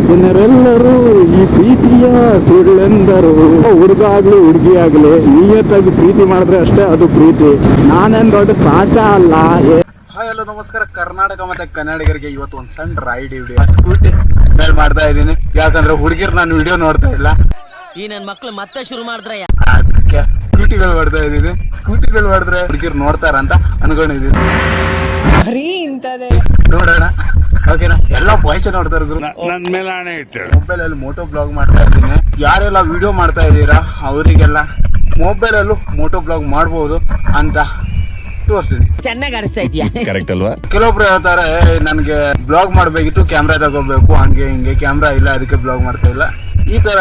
ಜನರೆಲ್ಲರೂ ಈ ಪ್ರೀತಿಯ ಸುಳ್ಳೆಂದರು. ಹುಡುಗ ಆಗ್ಲಿ ಹುಡುಗಿ ಆಗ್ಲಿ ನಿಯತ್ತಾಗಿ ಪ್ರೀತಿ ಮಾಡಿದ್ರೆ ಅಷ್ಟೇ ಅದು ಪ್ರೀತಿ. ನಾನೇನ್ ದೊಡ್ಡ ಸಾಚ ಅಲ್ಲ ಏ- ಹಾಯ್ ಹಲೋ ನಮಸ್ಕಾರ. ಕರ್ನಾಟಕ ಮತ್ತೆ ಕನ್ನಡಿಗರಿಗೆ ಇವತ್ತು ಒಂದು ಸಣ್ಣ ರೈಡ್ ವಿಡಿಯೋ ಸ್ಕೂಟಿ ಮೇಲೆ ಮಾಡ್ತಾ ಇದ್ದೀನಿ. ಯಾಕಂದ್ರೆ ಹುಡುಗಿರ್ ನಾನು ವಿಡಿಯೋ ನೋಡ್ತಾ ಇಲ್ಲ. ಈ ನನ್ ಮಕ್ಳು ಮತ್ತೆ ಶುರು ಮಾಡಿದ್ರೆ ಅದಕ್ಕೆ ಸ್ಕೂಟಿಗಳು ಮಾಡ್ತಾ ಇದ್ದೀನಿ. ಸ್ಕೂಟಿಗಳು ಮಾಡಿದ್ರೆ ಹುಡುಗಿರ್ ನೋಡ್ತಾರ ಅಂತ ಅನ್ಕೊಂಡಿದ್ದೀನಿ. ಬರೀ ಇಂಥದೇ ನೋಡೋಣ. ಓಕೆನಾ ಎಲ್ಲ ಬಾಯ್ಸ್ ನನ್ ಮೇಲೆ ಹಣೆ ಇಟ್ಟು ಮೊಬೈಲ್ ಅಲ್ಲಿ ಮೋಟೋ ಬ್ಲಾಗ್ ಮಾಡ್ತಾ ಇದ್ದೀನಿ. ಯಾರೆಲ್ಲ ವಿಡಿಯೋ ಮಾಡ್ತಾ ಇದ್ದೀರಾ ಅವರಿಗೆಲ್ಲ ಮೊಬೈಲ್ ಅಲ್ಲೂ ಮೋಟೋ ಬ್ಲಾಗ್ ಮಾಡಬಹುದು ಅಂತ ತೋರಿಸ್ತೀನಿ. ಚೆನ್ನಾಗಿ ಅನಿಸ್ತಾ ಇದೆಯಾ ಕರೆಕ್ಟ್ ಅಲ್ವಾ? ಕೆಲವೊಬ್ರು ಹೇಳ್ತಾರೆ ನನಗೆ ಬ್ಲಾಗ್ ಮಾಡಬೇಕಿತ್ತು ಕ್ಯಾಮ್ರಾ ತಗೋಬೇಕು ಹಂಗೆ ಹಿಂಗೆ ಕ್ಯಾಮ್ರಾ ಇಲ್ಲ ಅದಕ್ಕೆ ಬ್ಲಾಗ್ ಮಾಡ್ತಾ ಇಲ್ಲ. ಈ ತರ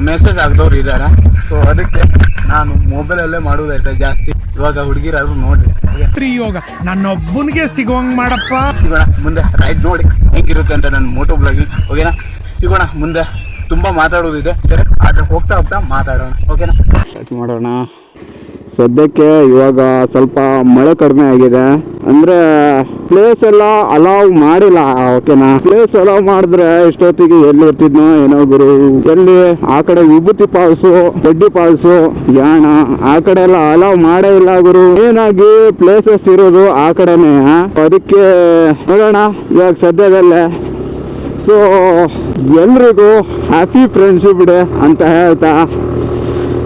ಮೆಸೇಜ್ ಆಗದವ್ರು ಇದ್ದಾರೆ ಸೊ ಅದಕ್ಕೆ ನಾನು ಮೊಬೈಲಲ್ಲೇ ಮಾಡುದಾಯ್ತ ಜಾಸ್ತಿ? ಇವಾಗ ಹುಡುಗಿರಾದ್ರು ನೋಡ್ರಿ. ರಾತ್ರಿ ಯೋಗ. ನನ್ನೊಬ್ಬನಿಗೆ ಸಿಗುವಂಗ್ ಮಾಡಪ್ಪ. ಸಿಗೋಣ ಮುಂದೆ ರೈಟ್ ನೋಡಿ ಹೆಂಗಿರುತ್ತೆ ಅಂತ ನನ್ನ ಮೋಟೋ ಬ್ಲಾಗಿ ಓಕೆನಾ ಸಿಗೋಣ ಮುಂದೆ ತುಂಬಾ ಮಾತಾಡೋದಿದೆ. ಆದ್ರೆ ಹೋಗ್ತಾ ಹೋಗ್ತಾ ಮಾತಾಡೋಣ ಓಕೆನಾ ಸ್ಟಾರ್ಟ್ ಮಾಡೋಣ. ಸದ್ಯಕ್ಕೆ ಇವಾಗ ಸ್ವಲ್ಪ ಮಳೆ ಕಡಿಮೆ ಆಗಿದೆ. ಅಂದ್ರೆ ಪ್ಲೇಸ್ ಎಲ್ಲ ಅಲೌ ಮಾಡಿಲ್ಲ ಓಕೆನಾ ಪ್ಲೇಸ್ ಅಲೌ ಮಾಡಿದ್ರೆ ಇಷ್ಟೊತ್ತಿಗೆ ಎಲ್ಲಿ ಇರ್ತಿದ್ನೋ ಏನೋ ಗುರು. ಎಲ್ಲಿ ಆ ಕಡೆ ವಿಭೂತಿ ಪಾಲ್ಸು ದೊಡ್ಡಿ ಪಾಲ್ಸು, ಯಾಣ, ಆ ಕಡೆ ಎಲ್ಲ ಅಲೌ ಮಾಡೇ ಇಲ್ಲ ಗುರು. ಏನಾಗಿ ಪ್ಲೇಸಸ್ ಇರೋದು ಆ ಕಡೆನೆ ಅದಕ್ಕೆ ನೋಡೋಣ ಇವಾಗ ಸದ್ಯದಲ್ಲೇ. ಸೊ ಎಲ್ರಿಗೂ ಹ್ಯಾಪಿ ಫ್ರೆಂಡ್ಶಿಪ್ ಡೇ ಅಂತ ಹೇಳ್ತಾ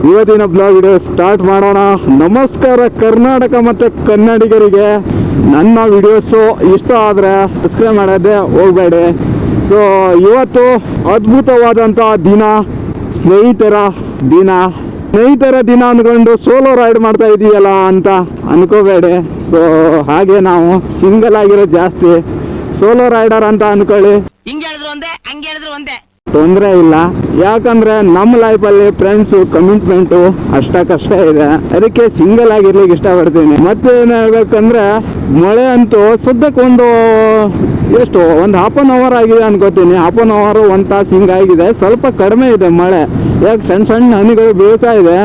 ಇವತ್ತಿನ ಬ್ಲಾಗ್ ವಿಡಿಯೋ ಸ್ಟಾರ್ಟ್ ಮಾಡೋಣ. ನಮಸ್ಕಾರ ಕರ್ನಾಟಕ ಮತ್ತು ಕನ್ನಡಿಗರಿಗೆ. ನನ್ನ ವಿಡಿಯೋಸು ಇಷ್ಟ ಆದರೆ ಸಬ್ಸ್ಕ್ರೈಬ್ ಮಾಡೋದೇ ಹೋಗಬೇಡಿ. ಸೊ ಇವತ್ತು ಅದ್ಭುತವಾದಂಥ ದಿನ, ಸ್ನೇಹಿತರ ದಿನ. ಸ್ನೇಹಿತರ ದಿನ ಅಂದ್ಕೊಂಡು ಸೋಲೋ ರೈಡ್ ಮಾಡ್ತಾ ಇದೀಯಲ್ಲ ಅಂತ ಅನ್ಕೋಬೇಡಿ. ಸೊ ಹಾಗೆ ನಾವು ಸಿಂಗಲ್ ಆಗಿರೋ ಜಾಸ್ತಿ. ಸೋಲೋ ರೈಡರ್ ಅಂತ ಅನ್ಕೊಳ್ಳಿ. ಹಿಂಗೆ ಹೇಳಿದ್ರು ಒಂದೇ, ಹಂಗೆ ಹೇಳಿದ್ರು ಒಂದೇ. ತೊಂದರೆ ಇಲ್ಲ. ಯಾಕಂದ್ರೆ ನಮ್ಮ ಲೈಫಲ್ಲಿ ಫ್ರೆಂಡ್ಸು ಕಮಿಟ್ಮೆಂಟು ಅಷ್ಟಕ್ಕಷ್ಟೇ ಇದೆ. ಅದಕ್ಕೆ ಸಿಂಗಲ್ ಆಗಿರ್ಲಿಕ್ಕೆ ಇಷ್ಟಪಡ್ತೀನಿ. ಮತ್ತೆ ಏನ್ ಮಳೆ ಅಂತೂ ಸದ್ಯಕ್ಕೆ ಒಂದು, ಎಷ್ಟು, ಒಂದು ಹಾಫ್ ಅನ್ ಅವರ್ ಆಗಿದೆ ಅನ್ಕೋತೀನಿ. ಹಾಫ್ ಅನ್ ಅವರ್ ಒಂದು ತಾಸು ಹಿಂಗಾಗಿದೆ ಸ್ವಲ್ಪ ಕಡಿಮೆ ಇದೆ ಮಳೆ. ಯಾಕೆ, ಸಣ್ಣ ಸಣ್ಣ ಹನಿಗಳು ಬೀಳ್ತಾ ಇದೆ.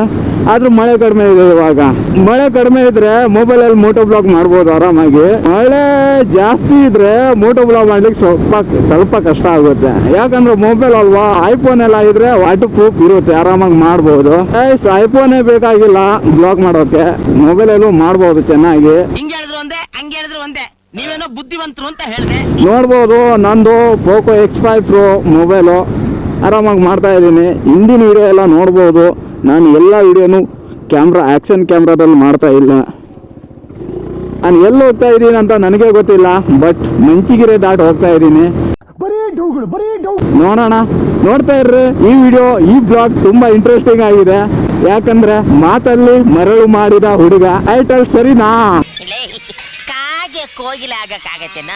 ಆದ್ರೂ ಮಳೆ ಕಡಿಮೆ ಇದೆ ಇವಾಗ. ಮಳೆ ಕಡಿಮೆ ಇದ್ರೆ ಮೊಬೈಲ್ ಅಲ್ಲಿ ಮೋಟೋ ಬ್ಲಾಗ್ ಮಾಡ್ಬೋದು ಆರಾಮಾಗಿ. ಮಳೆ ಜಾಸ್ತಿ ಇದ್ರೆ ಮೋಟೋ ಬ್ಲಾಗ್ ಮಾಡ್ಲಿಕ್ಕೆ ಸ್ವಲ್ಪ ಸ್ವಲ್ಪ ಕಷ್ಟ ಆಗುತ್ತೆ. ಯಾಕಂದ್ರೆ ಮೊಬೈಲ್ ಅಲ್ವಾ ಐಫೋನ್ ಎಲ್ಲ ಇದ್ರೆ ವಾಟರ್ ಪ್ರೂಫ್ ಇರುತ್ತೆ ಆರಾಮಾಗಿ ಮಾಡ್ಬೋದು. ಐಫೋನೇ ಬೇಕಾಗಿಲ್ಲ ಬ್ಲಾಗ್ ಮಾಡೋಕೆ. ಮೊಬೈಲ್ ಅಲ್ಲೂ ಮಾಡ್ಬೋದು ಚೆನ್ನಾಗಿ. ಹಿಂಗ್ ಹೇಳಿದ್ರು ಒಂದೇ ಹಂಗ್ ಹೇಳಿದ್ರು ಒಂದೇ. ನೀವೇನೋ ಬುದ್ಧಿವಂತರು ಅಂತ ಹೇಳ್ದೆ. ನೋಡ್ಬೋದು ನಂದು Poco X five Pro mobile ಆರಾಮಾಗಿ ಮಾಡ್ತಾ ಇದ್ದೀನಿ. ಹಿಂದಿನ ವಿಡಿಯೋ ಎಲ್ಲ ನೋಡ್ಬೋದು. ನಾನು ಎಲ್ಲ ವಿಡಿಯೋನು ಕ್ಯಾಮ್ರಾ ಆ್ಯಕ್ಷನ್ ಕ್ಯಾಮ್ರಾದಲ್ಲಿ ಮಾಡ್ತಾ ಇಲ್ಲ. ನಾನು ಎಲ್ಲಿ ಹೋಗ್ತಾ ಇದ್ದೀನಿ ಅಂತ ನನಗೆ ಗೊತ್ತಿಲ್ಲ ಬಟ್ ಮಂಚಿಗೆರೆ ದಾಟ್ ಹೋಗ್ತಾ ಇದ್ದೀನಿ. ನೋಡೋಣ. ನೋಡ್ತಾ ಇರ್ರಿ ಈ ವಿಡಿಯೋ ಈ ಬ್ಲಾಗ್ ತುಂಬಾ ಇಂಟ್ರೆಸ್ಟಿಂಗ್ ಆಗಿದೆ. ಯಾಕಂದ್ರೆ ಮಾತಲ್ಲಿ ಮರಳು ಮಾಡಿದ ಹುಡುಗ. ಐಟಲ್ ಸರಿನಾ? ಕೋಗಿಲೆ ಆಗಕ್ಕಾಗತ್ತೇನ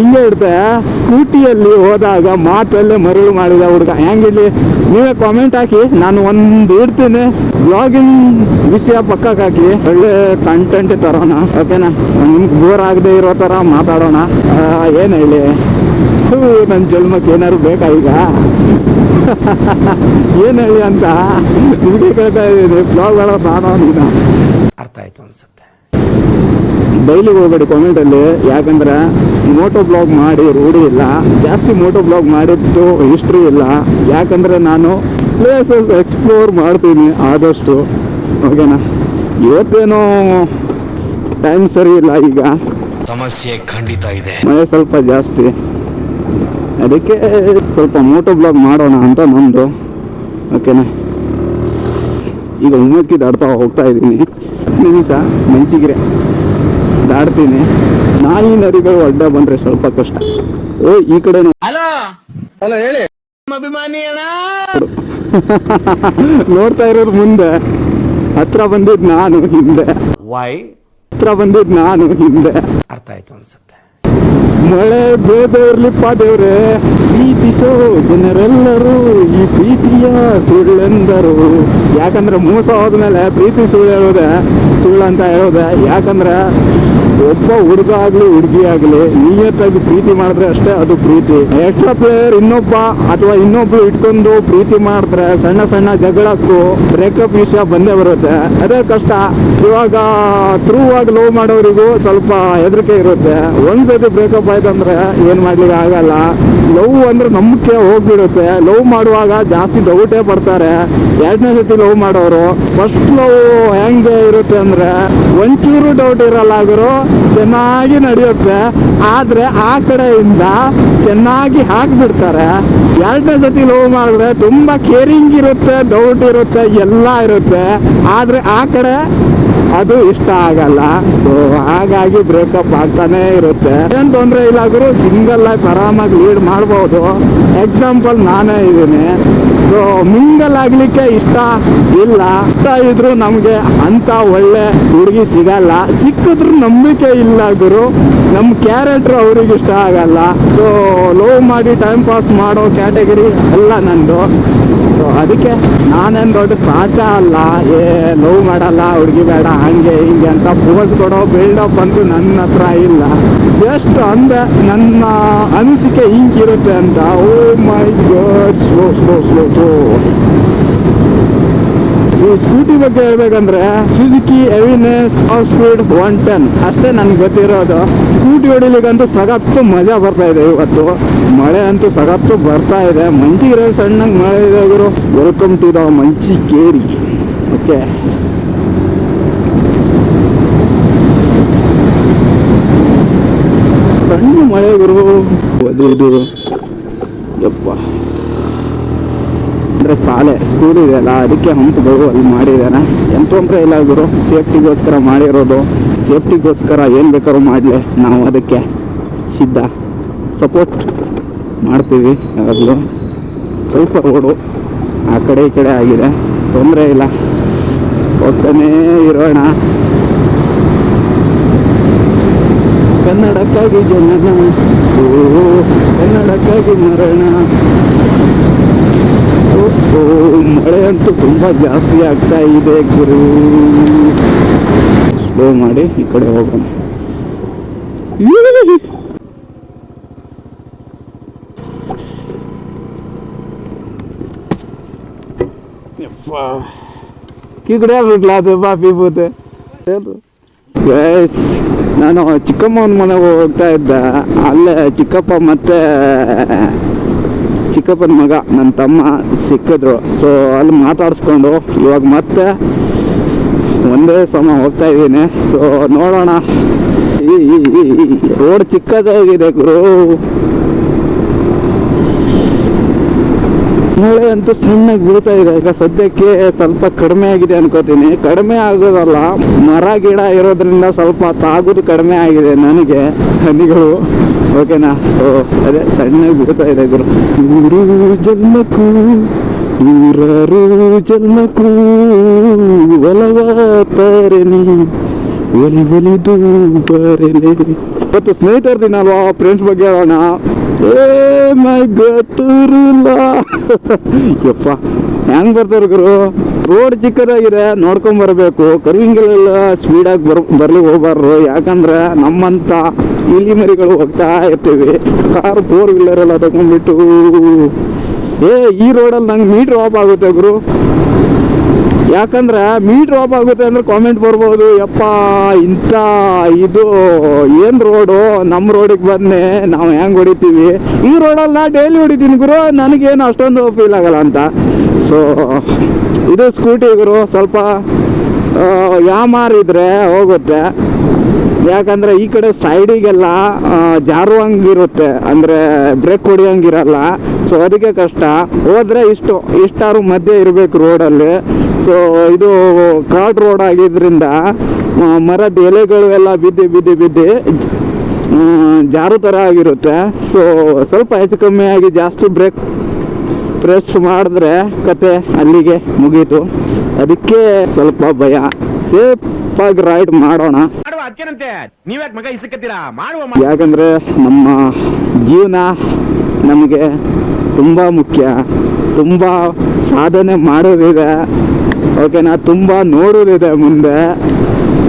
ಹಿಂಗೆ ಇರುತ್ತೆ. ಸ್ಕೂಟಿಯಲ್ಲಿ ಹೋದಾಗ ಮಾತಲ್ಲೇ ಮರಳು ಮಾಡಿದ ಹುಡುಗ. ಹೆಂಗಿಲ್ಲಿ ನೀವೇ ಕಾಮೆಂಟ್ ಹಾಕಿ. ನಾನು ಒಂದು ಇಡ್ತೀನಿ. ಬ್ಲಾಗಿಂಗ್ ವಿಷಯ ಪಕ್ಕಕ್ಕೆ ಹಾಕಿ. ಒಳ್ಳೆ ಕಂಟೆಂಟ್ ತರೋಣ. ಓಕೆನಾ ನಿಮ್ಗೆ ಬೋರ್ ಆಗದೆ ಇರೋ ಥರ ಮಾತಾಡೋಣ. ಏನು ಇಲ್ಲಿ ಹೇಳಿ ನನ್ನ ಜನ್ಮಕ್ಕೆ ಏನಾದ್ರು ಬೇಕಾ ಈಗ? ಏನ್ ಹೇಳಿ ಅಂತ? ನಿಮಗೆ ಕೇಳ್ತಾ ಇದ್ದೀನಿ. ಬ್ಲಾಗ್ ಮಾಡೋದು ನಾನು ನೀನು. ಅರ್ಥ ಆಯ್ತು ಅನ್ಸುತ್ತೆ. ಡೈಲಿ ಹೋಗ್ಬೇಡಿ ಕಾಮೆಂಟಲ್ಲಿ ಯಾಕಂದ್ರೆ ಮೋಟೋ ಬ್ಲಾಗ್ ಮಾಡಿ ರೂಢಿ ಇಲ್ಲ. ಜಾಸ್ತಿ ಮೋಟೋ ಬ್ಲಾಗ್ ಮಾಡಿದ್ದು ಹಿಸ್ಟ್ರಿ ಇಲ್ಲ. ಯಾಕಂದ್ರೆ ನಾನು ಪ್ಲೇಸಸ್ ಎಕ್ಸ್ಪ್ಲೋರ್ ಮಾಡ್ತೀನಿ ಆದಷ್ಟು. ಓಕೆನಾ ಇವತ್ತೇನೋ ಟೈಮ್ ಸರಿ ಇಲ್ಲ ಈಗ. ಸಮಸ್ಯೆ ಖಂಡಿತ ಇದೆ. ಮಳೆ ಸ್ವಲ್ಪ ಜಾಸ್ತಿ. ಅದಕ್ಕೆ ಸ್ವಲ್ಪ ಮೋಟೋ ಬ್ಲಾಗ್ ಮಾಡೋಣ ಅಂತ ನಂದು. ಓಕೆನಾ ಈಗ ಉಮ್ಮತ್ಕಿ ದಾಡ್ತಾ ಹೋಗ್ತಾ ಇದ್ದೀನಿ ನಿಮಿಷ ಮಂಚಿಗೆರೆ. ದಾಡ್ತೀನಿ. ನಾಯಿ ನರಿಗಳು ಅಡ್ಡ ಬಂದ್ರೆ ಸ್ವಲ್ಪ ಕಷ್ಟ. ಓ ಈ ಕಡೆ ನೋಡ್ತಾ ಇರೋದು ಮುಂದೆ. ಹತ್ರ ಬಂದಿದ್ ನಾನು ಹಿಂದೆ. ವೈ ಹತ್ರ ಬಂದಿದ್ ನಾನು ಹಿಂದೆ. ಅರ್ಥ ಆಯ್ತು ಅನ್ಸುತ್ತೆ. ಮಳೆ ಬೇಗ ಇರ್ಲಿಪ್ಪ ದೇವ್ರೆ ಪ್ರೀತಿಸೋ ಜನರೆಲ್ಲರೂ ಈ ಪ್ರೀತಿಯ ಸುಳ್ಳೆಂದರು. ಯಾಕಂದ್ರೆ ಮೋಸ ಹೋದ್ಮೇಲೆ ಪ್ರೀತಿ ಸುಳ್ಳು ಹೇಳೋದೆ ಸುಳ್ಳು ಅಂತ ಹೇಳೋದೆ. ಯಾಕಂದ್ರೆ ಒಬ್ಬ ಹುಡುಗ ಆಗ್ಲಿ ಹುಡುಗಿ ಆಗ್ಲಿ ನಿಯತ್ತಾಗಿ ಪ್ರೀತಿ ಮಾಡಿದ್ರೆ ಅಷ್ಟೇ ಅದು ಪ್ರೀತಿ. ಎಕ್ಸ್ಟ್ರಾ ಪ್ಲೇಯರ್ ಇನ್ನೊಬ್ಬ ಅಥವಾ ಇನ್ನೊಬ್ರು ಇಟ್ಕೊಂಡು ಪ್ರೀತಿ ಮಾಡಿದ್ರೆ ಸಣ್ಣ ಸಣ್ಣ ಜಗಳಕ್ಕೂ ಬ್ರೇಕಪ್ ವಿಷಯ ಬಂದೇ ಬರುತ್ತೆ. ಅದೇ ಕಷ್ಟ. ಇವಾಗ ಥ್ರೂ ಆಗಿ ಲವ್ ಮಾಡೋರಿಗೂ ಸ್ವಲ್ಪ ಹೆದರಿಕೆ ಇರುತ್ತೆ. ಒಂದ್ಸತಿ ಬ್ರೇಕಪ್ ಆಯ್ತಂದ್ರೆ ಏನ್ ಮಾಡ್ಲಿಕ್ಕೆ ಆಗಲ್ಲ. ಲವ್ ಅಂದ್ರೆ ನಂಬಿಕೆ ಹೋಗ್ಬಿಡುತ್ತೆ. ಲವ್ ಮಾಡುವಾಗ ಜಾಸ್ತಿ ಡೌಟೇ ಪಡ್ತಾರೆ. ಎರಡನೇ ಸತಿ ಲವ್ ಮಾಡೋರು. ಫಸ್ಟ್ ಲವ್ ಹೆಂಗೆ ಇರುತ್ತೆ ಅಂದ್ರೆ ಒಂಚೂರು ಡೌಟ್ ಇರಲ್ಲ ಗುರು ಚೆನ್ನಾಗಿ ನಡೆಯುತ್ತೆ. ಆದ್ರೆ ಆ ಕಡೆಯಿಂದ ಚೆನ್ನಾಗಿ ಹಾಕ್ಬಿಡ್ತಾರೆ. ಎರಡನೇ ಸತಿ ಲೋ ಮಾಡಿದ್ರೆ ತುಂಬಾ ಕೇರಿಂಗ್ ಇರುತ್ತೆ ಡೌಟ್ ಇರುತ್ತೆ, ಎಲ್ಲ ಇರುತ್ತೆ. ಆದ್ರೆ ಆ ಕಡೆ ಅದು ಇಷ್ಟ ಆಗಲ್ಲ. ಸೊ ಹಾಗಾಗಿ ಬ್ರೇಕಪ್ ಆಗ್ತಾನೆ ಇರುತ್ತೆ. ಏನ್ ತೊಂದರೆ ಇಲ್ಲ ಗುರು ಸಿಂಗಲ್ ಲೈಫ್ ಆರಾಮಾಗಿ ಲೀಡ್ ಮಾಡ್ಬೋದು. ಎಕ್ಸಾಂಪಲ್ ನಾನೇ ಇದ್ದೀನಿ. ಸೊ ಮಿಂಗಲ್ ಆಗ್ಲಿಕ್ಕೆ ಇಷ್ಟ ಇಲ್ಲ. ಇಷ್ಟ ಇದ್ರು ನಮ್ಗೆ ಅಂತ ಒಳ್ಳೆ ಹುಡುಗಿ ಸಿಗಲ್ಲ. ಸಿಕ್ಕಿದ್ರು ನಂಬಿಕೆ ಇಲ್ಲ ಗುರು. ನಮ್ ಕ್ಯಾರೆಕ್ಟರ್ ಅವ್ರಿಗೆ ಇಷ್ಟ ಆಗಲ್ಲ. ಸೊ ಲವ್ ಮಾಡಿ ಟೈಮ್ ಪಾಸ್ ಮಾಡೋ ಕ್ಯಾಟಗರಿ ಅಲ್ಲ ನಂದು. ಸೊ ಅದಕ್ಕೆ ನಾನೇನು ದೊಡ್ಡ ಸಾಚ ಅಲ್ಲ. ಏ ಲವ್ ಮಾಡಲ್ಲ, ಹುಡುಗಿ ಬೇಡ, ಹಂಗೆ ಹಿಂಗೆ ಅಂತ ಪೋಸ್ ಕೊಡೋ ಬಿಲ್ಡಪ್ ಅಂತೂ ನನ್ನ ಹತ್ರ ಇಲ್ಲ. ಜಸ್ಟ್ ಅಂದರೆ ನನ್ನ ಅನಿಸಿಕೆ ಹಿಂಗಿರುತ್ತೆ ಅಂತ. My god slow slow slow slow ಈ ಸ್ಕೂಟಿ ಬಗ್ಗೆ ಹೇಳ್ಬೇಕಂದ್ರೆ Suzuki Avenis speed one ten ಅಷ್ಟೇ ನನಗೆ ಗೊತ್ತಿರೋದು. ಸ್ಕೂಟಿ ಹೊಡಿಲಿಕ್ಕಂತೂ ಸಗತ್ತು ಮಜಾ ಬರ್ತಾ ಇದೆ ಇವತ್ತು. ಮಳೆ ಅಂತೂ ಸಗತ್ತು ಬರ್ತಾ ಇದೆ. ಮಂಚಿಗೆ ಸಣ್ಣಗೆ ಮಳೆ ಇದೆ ಗುರು. Welcome to the Manchi Keri. Okay. ಸಣ್ಣ ಮಳೆ ಗುರು. ಇದು. ಯಪ್ಪ ಅಂದರೆ ಶಾಲೆ ಸ್ಕೂಲ್ ಇದೆಯಲ್ಲ ಅದಕ್ಕೆ ಹಂಪ್ಗಳು ಅಲ್ಲಿ ಮಾಡಿದ್ದಾನೆ ಎಂತ ತೊಂದರೆ ಇಲ್ಲ ಗುರು ಸೇಫ್ಟಿಗೋಸ್ಕರ ಮಾಡಿರೋದು. ಸೇಫ್ಟಿಗೋಸ್ಕರ ಏನು ಬೇಕಾದ್ರೂ ಮಾಡಲಿ, ನಾವು ಅದಕ್ಕೆ ಸಿದ್ಧ. ಸಪೋರ್ಟ್ ಮಾಡ್ತೀವಿ ಯಾವಾಗಲೂ. ಸ್ವಲ್ಪ ರೋಡು ಆ ಕಡೆ ಈ ಕಡೆ ಆಗಿದೆ. ತೊಂದರೆ ಇಲ್ಲ. ಹೋಗ್ತಾನೇ ಇರೋಣ. ಕನ್ನಡಕ್ಕಾಗಿ ಜನನ ಓ ಕನ್ನಡಕ್ಕಾಗಿ ಮರಣ ಮಳೆ ಅಂತೂ ತುಂಬಾ ಜಾಸ್ತಿ ಆಗ್ತಾ ಇದೆ ಗುರು ಸ್ಲೋ ಮಾಡಿ ಈ ಕಡೆ ಹೋಗೋಣ! ಯಪ್ಪ. ಕಿಗಡೆ ಆಗ್ಬಿಟ್ಲ ಅದು ಗೈಸ್ ನಾನು ಚಿಕ್ಕಮ್ಮನ ಮನೆಗೆ ಹೋಗ್ತಾ ಇದ್ದೆ ಅಲ್ಲೇ ಚಿಕ್ಕಪ್ಪ ಮತ್ತೆ ಚಿಕ್ಕಪ್ಪನ ಮಗ ನನ್ನ ತಮ್ಮ ಸಿಕ್ಕಿದ್ರು ಸೊ ಅಲ್ಲಿ ಮಾತಾಡಿಸ್ಕೊಂಡು ಇವಾಗ ಮತ್ತೆ ಒಂದೇ ಸಮ ಹೋಗ್ತಾ ಇದ್ದೀನಿ ಸೊ ನೋಡೋಣ ರೋಡ್ ಚಿಕ್ಕದಾಗಿದೆ ಗುರು ಮಳೆ ಅಂತೂ ಸಣ್ಣಗೆ ಬೀಳ್ತಾ ಇದೆ. ಈಗ ಸದ್ಯಕ್ಕೆ ಸ್ವಲ್ಪ ಕಡಿಮೆ ಆಗಿದೆ ಅನ್ಕೋತೀನಿ. ಕಡಿಮೆ ಆಗೋದಲ್ಲ, ಮರ, ಗಿಡ ಇರೋದ್ರಿಂದ ಸ್ವಲ್ಪ ತಾಗುದು ಕಡಿಮೆ ಆಗಿದೆ ನನಗೆ, ಹನಿಗಳು. ಓಕೆನಾ? ಓ, ಅದೇ ಸಣ್ಣಗೆ ಬೀಳ್ತಾ ಇದೆ ಗುರು. ನೂರು ಜನ್ಮಕ್ಕೂ ಊರರು ಜನ್ಮಕ್ಕೂ ಒಲವಾತಾರೆ ನೀ ಒಲಿ ಒಲಿದು ಬರಲಿ ಇವತ್ತು ಸ್ನೇಹಿತರ ದಿನ ಅಲ್ವಾ? ಫ್ರೆಂಡ್ಸ್ ಬಗ್ಗೆ ಹೇಳೋಣ. ಯಪ್ಪ, ಹೆಂಗ್ ಬರ್ತಾರ ಗುರು? ರೋಡ್ ಚಿಕ್ಕದಾಗಿದೆ, ನೋಡ್ಕೊಂಡ್ ಬರ್ಬೇಕು. ಕರ್ವಿಂಗಲೆಲ್ಲ ಸ್ಪೀಡಾಗಿ ಬರ್ ಬರ್ಲಿಕ್ಕೆ ಹೋಗ್ಬಾರ್ದು. ಯಾಕಂದ್ರೆ ನಮ್ಮಂತ ಇಲಿ ಮರಿಗಳು ಹೋಗ್ತಾ ಇರ್ತೀವಿ. ಕಾರ್ ಫೋರ್ ವೀಲರ್ ಎಲ್ಲ ತಗೊಂಡ್ಬಿಟ್ಟು. ಏ, ಈ ರೋಡಲ್ಲಿ ನಂಗೆ ಮೀಟ್ರ್ ಆಫ್ ಆಗುತ್ತೆ ಗುರು. ಯಾಕಂದ್ರೆ ಮೀಟ್ರ್ ಆಫ್ ಆಗುತ್ತೆ ಅಂದ್ರೆ ಕಾಮೆಂಟ್ ಬರ್ಬೋದು. ಯಪ್ಪ, ಇಂಥ ಇದು ಏನ್ ರೋಡು ನಮ್ಮ ರೋಡಿಗೆ ಬಂದೆ ನಾವು ಹೆಂಗ್ ಹೊಡಿತೀವಿ? ಈ ರೋಡಲ್ಲಿ ನಾ ಡೈಲಿ ಹೊಡಿತೀನಿ ಗುರು, ನನಗೇನು ಅಷ್ಟೊಂದು ಫೀಲ್ ಆಗಲ್ಲ ಅಂತ. ಸೊ ಇದು ಸ್ಕೂಟಿ ಗುರು, ಸ್ವಲ್ಪ ಇದ್ರೆ ಹೋಗುತ್ತೆ. ಯಾಕಂದ್ರೆ ಈ ಕಡೆ ಸೈಡಿಗೆಲ್ಲ ಜಾರುವಂಗಿರುತ್ತೆ ಅಂದ್ರೆ ಬ್ರೇಕ್ ಹೊಡಿಯಂಗಿರಲ್ಲ ಸೊ ಅದಕ್ಕೆ ಕಷ್ಟ. ಹೋದ್ರೆ ಇಷ್ಟು, ಇಷ್ಟಾರು ಮಧ್ಯೆ ಇರಬೇಕು ರೋಡಲ್ಲಿ ಸೊ ಇದು ಕಾಡ್ ರೋಡ್ ಆಗಿದ್ರಿಂದ ಮರದ ಎಲೆಗಳು ಎಲ್ಲ ಬಿದ್ದು ಬಿದ್ದು ಬಿದ್ದು ಜಾರು ಥರ ಆಗಿರುತ್ತೆ. ಸೊ ಸ್ವಲ್ಪ ಹೆಚ್ಚು ಕಮ್ಮಿ ಆಗಿ ಜಾಸ್ತಿ ಬ್ರೇಕ್ ಪ್ರೆಸ್ ಮಾಡಿದ್ರೆ ಕತೆ ಅಲ್ಲಿಗೆ ಮುಗೀತು. ಅದಕ್ಕೆ ಸ್ವಲ್ಪ ಭಯ. ಸೇಫ್ ಆಗಿ ರೈಡ್ ಮಾಡೋಣ. ಯಾಕಂದ್ರೆ ನಮ್ಮ ಜೀವನ ನಮಗೆ ತುಂಬ ಮುಖ್ಯ. ತುಂಬ ಸಾಧನೆ ಮಾಡೋದಿದೆ. ಓಕೆನಾ ತುಂಬ ನೋಡೋದಿದೆ ಮುಂದೆ.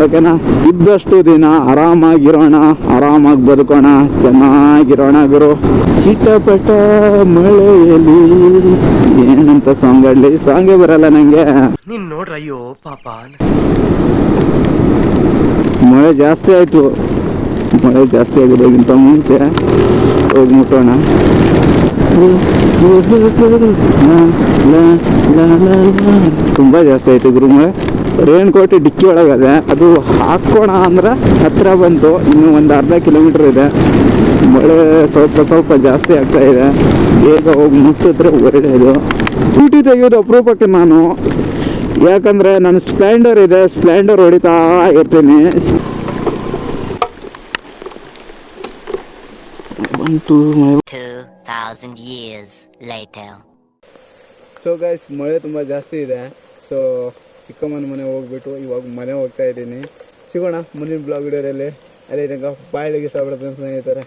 ಓಕೆನಾ ಇದ್ದಷ್ಟು ದಿನ ಆರಾಮಾಗಿರೋಣ ಆರಾಮಾಗಿ ಬದುಕೋಣ ಚೆನ್ನಾಗಿರೋಣ ಗುರು. ಚಿಟ್ಟಪಟ ಮಳೆಯಲ್ಲಿ ಏನಂತ ಸಾಂಗ್ ಆಡ್ಲಿ ಸಾಂಗೇ ಬರಲ್ಲ ನಂಗೆ. ನೀನ್ ನೋಡ್ರ ಅಯ್ಯೋ ಪಾಪ. ಮಳೆ ಜಾಸ್ತಿ ಆಯ್ತು. ಮಳೆ ಜಾಸ್ತಿ ಆಗೋದಕ್ಕಿಂತ ಮುಂಚೆ ಹೋಗಿ ಮುಟ್ಟೋಣ ತುಂಬಾ ಜಾಸ್ತಿ ಆಯಿತು ಗುರುಮಳೆ ಮಳೆ ರೇಣ್ ಕೋಟಿ ಡಿಕ್ಕಿ ಒಳಗದೆ ಅದು ಹಾಕೋಣ ಅಂದ್ರೆ ಹತ್ರ ಬಂತು ಇನ್ನು ಒಂದು ಅರ್ಧ ಕಿಲೋಮೀಟರ್ ಇದೆ. ಮಳೆ ಸ್ವಲ್ಪ ಸ್ವಲ್ಪ ಜಾಸ್ತಿ ಆಗ್ತಾ ಇದೆ. ಬೇಗ ಹೋಗಿ ಮುಟ್ಟಿದ್ರೆ ಒಳ್ಳೆಯದು ಸ್ಕೂಟಿ ತೆಗೆಯೋದು ಅಪರೂಪಕ್ಕೆ ನಾನು. ಯಾಕಂದ್ರೆ ನನ್ನ ಸ್ಪ್ಲೆಂಡರ್ ಇದೆ, ಸ್ಪ್ಲೆಂಡರ್ ಹೊಡಿತಾ ಇರ್ತೀನಿ. ಬಂತು 2,000 years later. ಸೊ ಗೈಸ್ ಮಳೆ ತುಂಬ ಜಾಸ್ತಿ ಇದೆ. ಸೊ ಚಿಕ್ಕಮ್ಮನ ಮನೆ ಹೋಗ್ಬಿಟ್ಟು ಇವಾಗ ಮನೆ ಹೋಗ್ತಾ ಇದ್ದೀನಿ. ಸಿಗೋಣ ಮುಂದಿನ ಬ್ಲಾಗ್ ವಿಡಿಯೋದಲ್ಲಿ. ಅಲ್ಲಿ ಬಾಯಿಗೆ ಇಷ್ಟಪಡ್ತೀನಿ ಸ್ನೇಹಿತರೆ